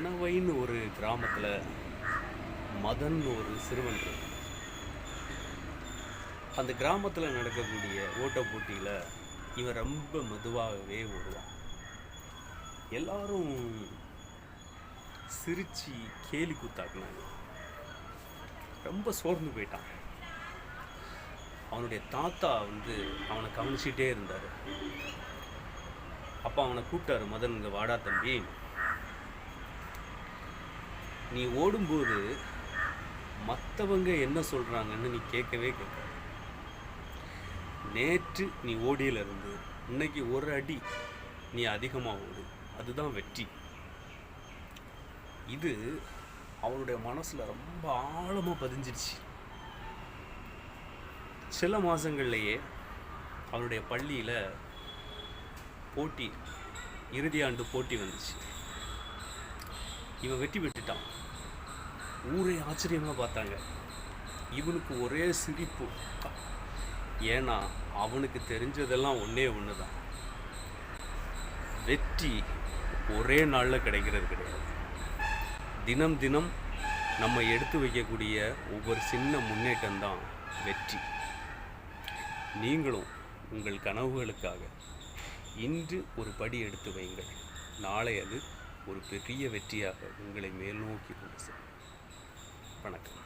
அணவைன்னு ஒரு கிராமத்தில் மதன் ஒரு சிறுவன் இருக்கு. அந்த கிராமத்தில் நடக்கக்கூடிய ஓட்ட போட்டியில் இவன் ரொம்ப மெதுவாகவே ஓடுவான். எல்லாரும் சிரிச்சு கேலி கூத்தாக்குனாங்க. ரொம்ப சோர்ந்து போயிட்டான். அவனுடைய தாத்தா வந்து அவனை கவனிச்சிட்டே இருந்தார். அப்போ அவனை கூப்பிட்டாரு மதன் இங்கே வாடா தம்பி. நீ ஓடும்போது மற்றவங்க என்ன சொல்கிறாங்கன்னு நீ கேட்கவே கேட்க நேற்று நீ ஓடியிலிருந்து இன்னைக்கு ஒரு அடி நீ அதிகமாக ஓடு. அதுதான் வெற்றி. இது அவனுடைய மனசில் ரொம்ப ஆழமாக பதிஞ்சிடுச்சு சில மாதங்கள்லேயே அவனுடைய பள்ளியில் போட்டி இறுதியாண்டு போட்டி வந்துச்சு. இவன் வெற்றி பெற்றுட்டான். ஊரே ஆச்சரியமாக பார்த்தாங்க. இவனுக்கு ஒரே சிரிப்பு. ஏன்னா அவனுக்கு தெரிஞ்சதெல்லாம் ஒன்றே ஒன்று தான் வெற்றி ஒரே நாளில் கிடைக்கிறது கிடையாது. தினம் தினம் நம்ம எடுத்து வைக்கக்கூடிய ஒவ்வொரு சின்ன முன்னேற்றம் தான் வெற்றி. நீங்களும் உங்கள் கனவுகளுக்காக இன்று ஒரு படி எடுத்து வையுங்கள். நாளை அது ஒரு பெரிய வெற்றியாக உங்களை மேல் நோக்கி கொண்டு செல்லும். வணக்கம்.